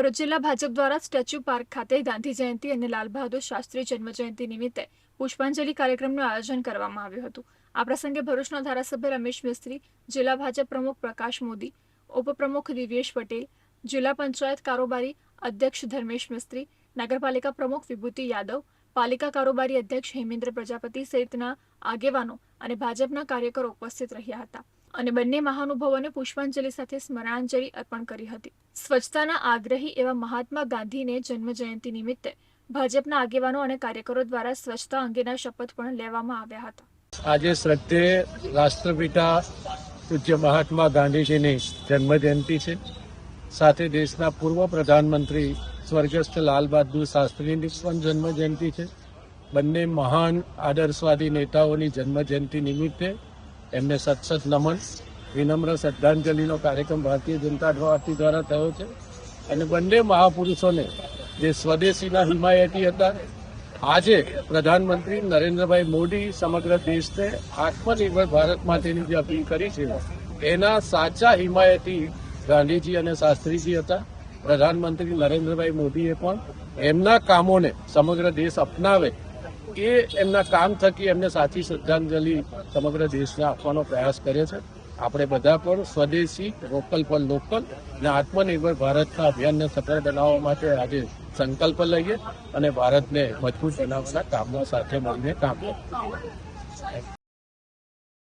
ભરૂચ જિલ્લા ભાજપ દ્વારા statue park ખાતે ગાંધી જયંતિ અને લાલ બહાદુર શાસ્ત્રી જન્મ જયંતિ નિમિત્તે પુષ્પાંજલિ કાર્યક્રમનું આયોજન કરવામાં આવ્યું હતું. આ પ્રસંગે ભરૂચના ધારાસભ્ય રમેશ મિસ્ત્રી, જિલ્લા ભાજપ પ્રમુખ પ્રકાશ મોદી, ઉપપ્રમુખ દિવ્યેશ પટેલ, જિલ્લા પંચાયત કારોબારી અધ્યક્ષ ધર્મેશ મિસ્ત્રી, નગરપાલિકા પ્રમુખ વિભૂતિ યાદવ, પાલિકા કારોબારી અધ્યક્ષ હેમેન્દ્ર પ્રજાપતિ સહિતના આગેવાનો અને ભાજપના કાર્યકરો ઉપસ્થિત રહ્યા હતા. અને બંને મહાનુભાવોને પુષ્પાંજલિ સાથે સ્મરણાંજલિ અર્પણ કરી હતી. સ્વચ્છતાના આગ્રહી એવા મહાત્મા ગાંધીને જન્મ જયંતિ નિમિત્તે ભાજપના આગેવાનો અને કાર્યકરો દ્વારા સ્વચ્છતા અંગેના શપથ પણ લેવામાં આવ્યા હતા. આજે શ્રદ્ધે રાષ્ટ્રપિતા પૂજ્ય મહાત્મા ગાંધીજીની જન્મજયંતિ છે. સાથે દેશના પૂર્વ પ્રધાનમંત્રી સ્વર્ગસ્થ લાલ બહાદુર શાસ્ત્રીની પણ જન્મજયંતિ છે. બંને મહાન આદર્શવાદી નેતાઓની જન્મજયંતિ નિમિત્તે એમને સતસત નમન, વિનમ્ર શ્રદ્ધાંજલિનો કાર્યક્રમ ભારતીય જનતા પાર્ટી દ્વારા થયો છે. અને બંને મહાપુરુષોને જે સ્વદેશીના હિમાયતી હતા, આજે પ્રધાનમંત્રી નરેન્દ્રભાઈ મોદી સમગ્ર દેશને આત્મનિર્ભર ભારત માટેની જે અપીલ કરી છે, એના સાચા હિમાયતી ગાંધીજી અને શાસ્ત્રીજી હતા. પ્રધાનમંત્રી નરેન્દ્રભાઈ મોદીએ પણ એમના કામોને સમગ્ર દેશ અપનાવે એ એમના કામ થકી એમને સાચી શ્રદ્ધાંજલિ સમગ્ર દેશને આપવાનો પ્રયાસ કરે છે. આપણે બધા પણ સ્વદેશી લોકલ પર લોકલ અને આત્મનિર્ભર ભારતના અભિયાનને સફળ બનાવવા માટે આજે સંકલ્પ લઈએ અને ભારતને મજબૂત બનાવવાના કામમાં સાથે મળીને કામ કરીએ.